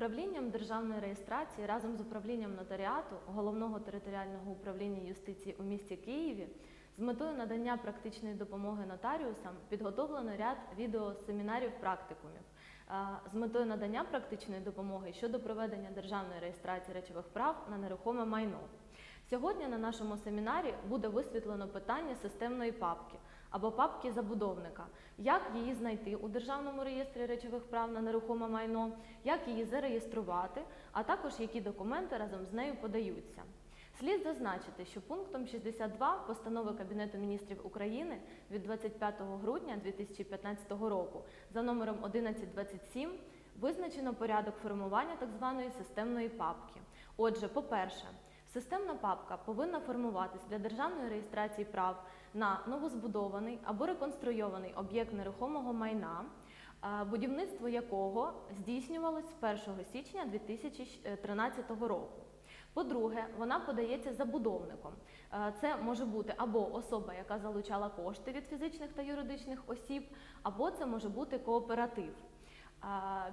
Управлінням державної реєстрації разом з управлінням нотаріату головного територіального управління юстиції у місті Києві з метою надання практичної допомоги нотаріусам підготовлено ряд відеосемінарів практикумів. З метою надання практичної допомоги щодо проведення державної реєстрації речових прав на нерухоме майно. Сьогодні на нашому семінарі буде висвітлено питання системної папки або папки забудовника, як її знайти у Державному реєстрі речових прав на нерухоме майно, як її зареєструвати, а також які документи разом з нею подаються. Слід зазначити, що пунктом 62 постанови Кабінету міністрів України від 25 грудня 2015 року за номером 1127 визначено порядок формування так званої системної папки. Отже, по-перше, Системна папка повинна формуватись для державної реєстрації прав на новозбудований або реконструйований об'єкт нерухомого майна, будівництво якого здійснювалось з 1 січня 2013 року. По-друге, вона подається забудовником. Е, Це може бути або особа, яка залучала кошти від фізичних та юридичних осіб, або це може бути кооператив. Е,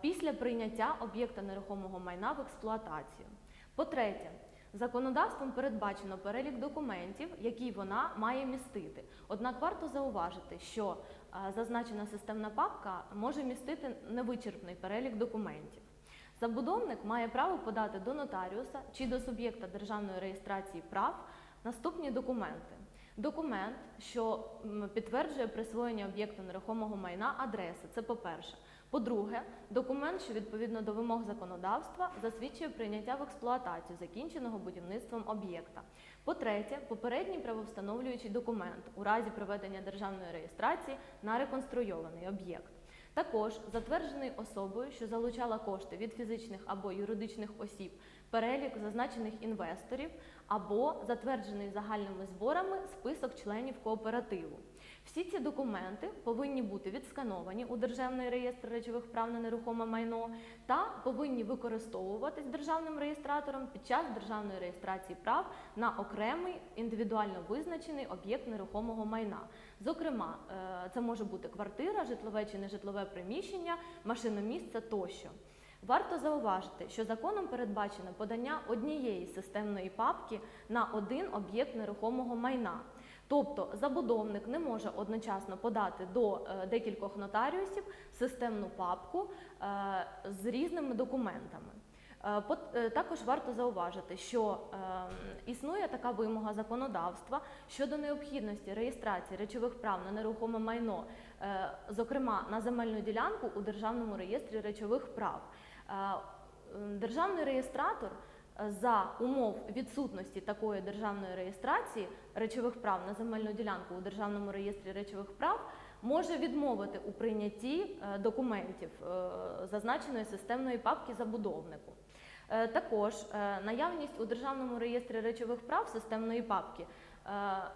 Після прийняття об'єкта нерухомого майна в експлуатацію. По-третє, Законодавством передбачено перелік документів, які вона має містити. Однак варто зауважити, що е, зазначена системна папка може містити невичерпний перелік документів. Забудовник має право подати до нотаріуса чи до суб'єкта державної реєстрації прав наступні документи. Документ, що підтверджує присвоєння об'єкту нерухомого майна адреси, це по-перше. По-друге, документ, що відповідно до вимог законодавства засвідчує прийняття в експлуатацію закінченого будівництвом об'єкта. По-третє, попередній правовстановлюючий документ у разі проведення державної реєстрації на реконструйований об'єкт. Також затверджений особою, що залучала кошти від фізичних або юридичних осіб, перелік зазначених інвесторів або затверджений загальними зборами список членів кооперативу. Всі ці документи повинні бути відскановані у Державний реєстр речових прав на нерухоме майно та повинні використовуватись державним реєстратором під час державної реєстрації прав на окремий індивідуально визначений об'єкт нерухомого майна. Зокрема, е, це може бути квартира, житлове чи нежитлове приміщення, машиномісце тощо. Варто зауважити, що законом передбачено подання однієї системної папки на один об'єкт нерухомого майна. Тобто забудовник не може одночасно подати до е, декількох нотаріусів системну папку е, з різними документами. Е, Також варто зауважити, що е, існує така вимога законодавства щодо необхідності реєстрації речових прав на нерухоме майно, зокрема на земельну ділянку у Державному реєстрі речових прав. Державний реєстратор за умов відсутності такої державної реєстрації речових прав на земельну ділянку у Державному реєстрі речових прав може відмовити у прийнятті е, документів е, зазначеної системної папки забудовнику. Е, Також наявність у Державному реєстрі речових прав системної папки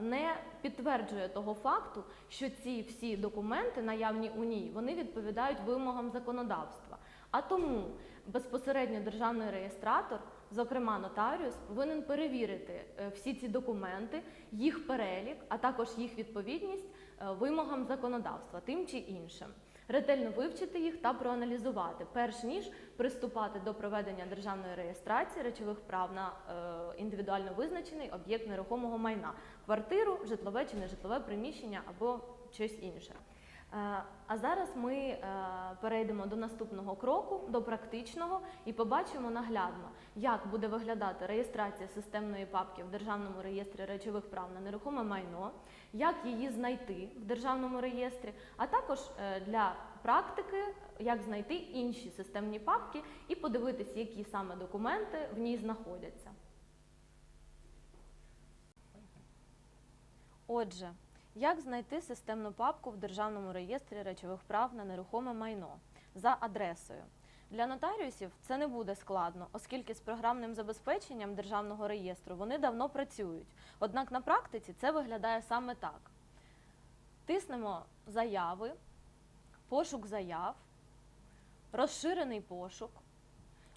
не підтверджує того факту, що ці всі документи, наявні у ній, вони відповідають вимогам законодавства. А тому безпосередньо державний реєстратор, зокрема нотаріус, повинен перевірити е, всі ці документи, їх перелік, а також їх відповідність е, вимогам законодавства, тим чи іншим. Ретельно вивчити їх та проаналізувати, перш ніж приступати до проведення державної реєстрації речових прав на е, індивідуально визначений об'єкт нерухомого майна, квартиру, житлове чи нежитлове приміщення або щось інше. Е, А зараз ми е, перейдемо до наступного кроку, до практичного, і побачимо наглядно, як буде виглядати реєстрація системної папки в Державному реєстрі речових прав на нерухоме майно, як її знайти в державному реєстрі, а також е, для практики, як знайти інші системні папки і подивитися, які саме документи в ній знаходяться. Отже, як знайти системну папку в Державному реєстрі речових прав на нерухоме майно за адресою? Для нотаріусів це не буде складно, оскільки з програмним забезпеченням державного реєстру вони давно працюють. Однак на практиці це виглядає саме так: тиснемо заяви, пошук заяв, розширений пошук,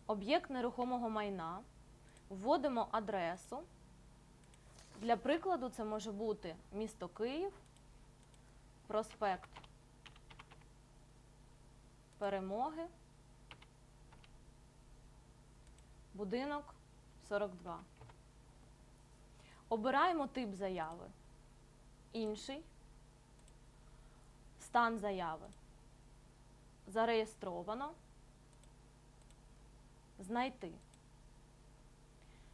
об'єкт нерухомого майна, вводимо адресу. Для прикладу, це може бути місто Київ, проспект Перемоги, будинок 42. Обираємо тип заяви. Інший. Стан заяви. Зареєстровано. Знайти.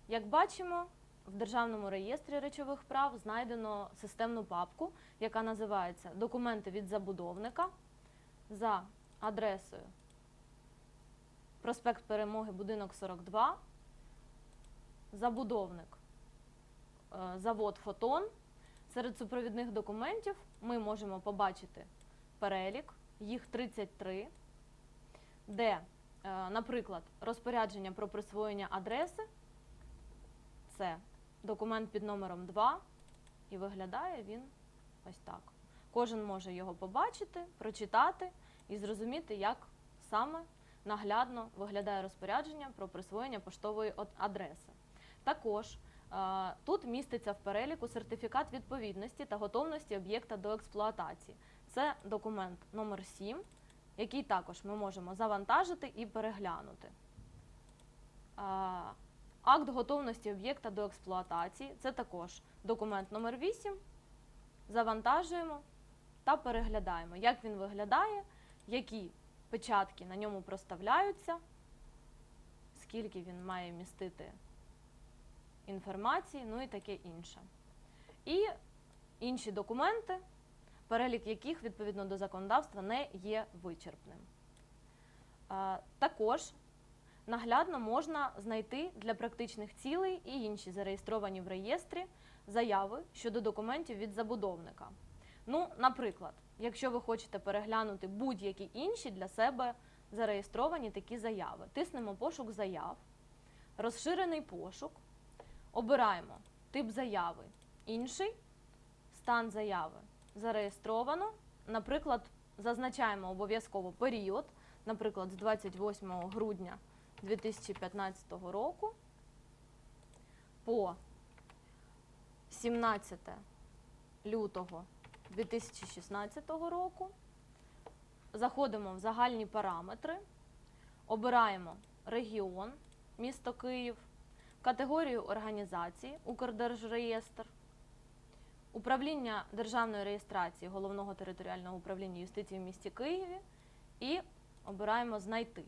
Як бачимо, в Державному реєстрі речових прав знайдено системну папку, яка називається Документи від забудовника за адресою Проспект Перемоги, будинок 42, забудовник е, завод Фотон. Серед супровідних документів ми можемо побачити перелік, їх 33, де, е, наприклад, розпорядження про присвоєння адреси це документ під номером 2, і виглядає він ось так. Кожен може його побачити, прочитати і зрозуміти, як саме наглядно виглядає розпорядження про присвоєння поштової адреси. Також е, тут міститься в переліку сертифікат відповідності та готовності об'єкта до експлуатації. Це документ номер 7, який також ми можемо завантажити і переглянути. Акт готовності об'єкта до експлуатації це також документ номер 8. Завантажуємо та переглядаємо, як він виглядає, які печатки на ньому проставляються, скільки він має містити інформації, ну і таке інше. І інші документи, перелік яких відповідно до законодавства не є вичерпним. Також наглядно можна знайти для практичних цілей і інші зареєстровані в реєстрі заяви щодо документів від забудовника. Ну, наприклад, якщо ви хочете переглянути будь-які інші для себе зареєстровані такі заяви, тиснемо пошук заяв, розширений пошук, обираємо тип заяви інший, стан заяви зареєстровано. Наприклад, зазначаємо обов'язково період, наприклад, з 28 грудня 2015 року по 17 лютого 2016 року. Заходимо в загальні параметри, обираємо регіон, місто Київ, категорію організації Укрдержреєстр, управління державної реєстрації Головного територіального управління юстиції в місті Києві і обираємо знайти.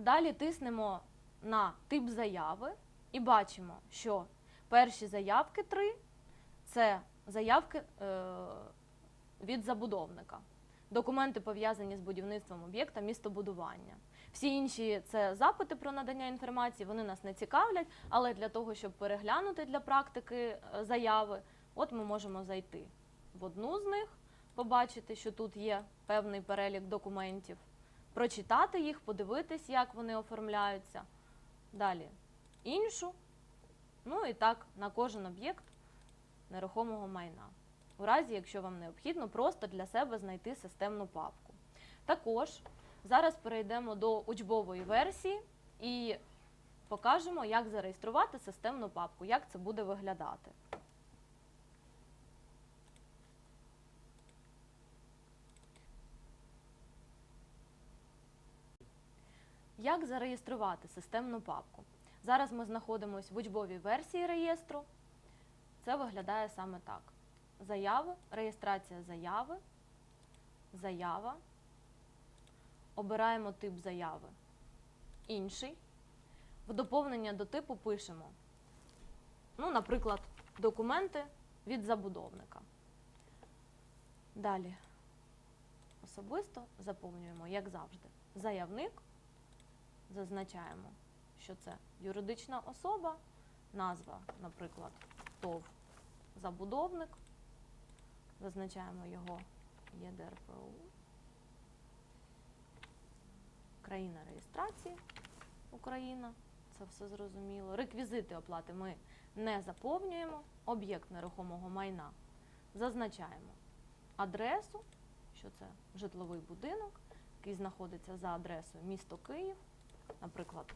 Далі тиснемо на тип заяви і бачимо, що перші заявки три це заявки е, від забудовника. Документи пов'язані з будівництвом об'єкта містобудування. Всі інші це запити про надання інформації, вони нас не цікавлять, але для того, щоб переглянути для практики е, заяви, от ми можемо зайти в одну з них, побачити, що тут є певний перелік документів, прочитати їх, подивитись, як вони оформляються. Далі іншу. Ну і так на кожен об'єкт нерухомого майна. У разі, якщо вам необхідно, просто для себе знайти системну папку. Також зараз перейдемо до учбової версії і покажемо, як зареєструвати системну папку, як це буде виглядати. Як зареєструвати системну папку? Зараз ми знаходимося в учбовій версії реєстру. Це виглядає саме так: заяви, реєстрація заяви, заява. Обираємо тип заяви. Інший. В доповнення до типу пишемо, ну, наприклад, документи від забудовника. Далі особисто заповнюємо, як завжди, заявник. Зазначаємо, що це юридична особа, назва, наприклад, ТОВ забудовник. Зазначаємо його ЄДРПУ. Країна реєстрації Україна. Це все зрозуміло. Реквізити оплати ми не заповнюємо. Об'єкт нерухомого майна зазначаємо адресу, що це житловий будинок, який знаходиться за адресою місто Київ, наприклад,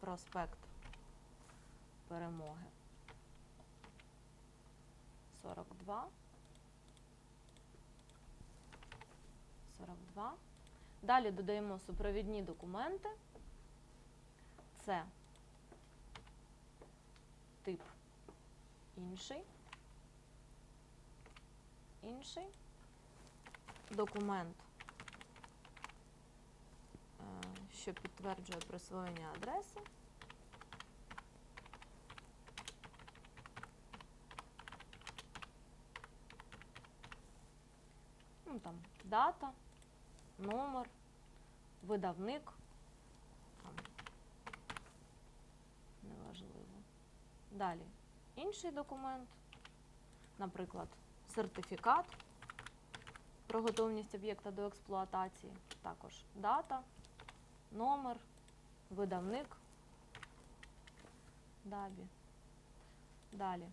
проспект Перемоги 42. 42. Далі додаємо супровідні документи. Це тип інший. Інший. Документ, що підтверджує присвоєння адреси. Ну, там дата, номер, видавник. Там, неважливо. Далі інший документ, наприклад, сертифікат про готовність об'єкта до експлуатації, також дата, номер, видавник, дабі. Далі.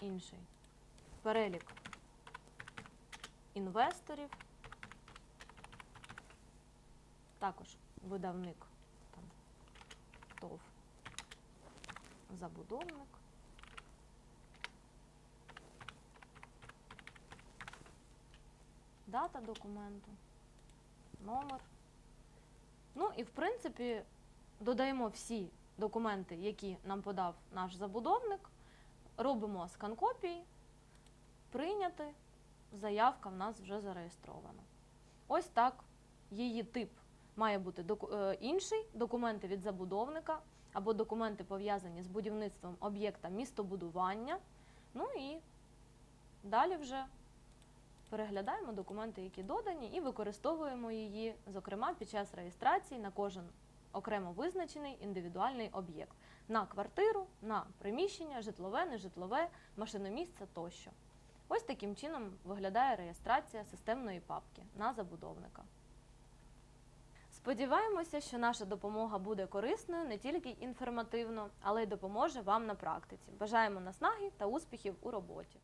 Інший. Перелік інвесторів, також видавник там, ТОВ, забудовник. Дата документу, номер. Ну і в принципі додаємо всі документи, які нам подав наш забудовник, робимо скан копії, прийняти, заявка в нас вже зареєстрована. Ось так її тип має бути доку- е, інший, документи від забудовника або документи пов'язані з будівництвом об'єкта містобудування. Ну і далі вже переглядаємо документи, які додані, і використовуємо її, зокрема, під час реєстрації на кожен окремо визначений індивідуальний об'єкт на квартиру, на приміщення, житлове, нежитлове, машиномісце тощо. Ось таким чином виглядає реєстрація системної папки на забудовника. Сподіваємося, що наша допомога буде корисною не тільки інформативно, але й допоможе вам на практиці. Бажаємо наснаги та успіхів у роботі.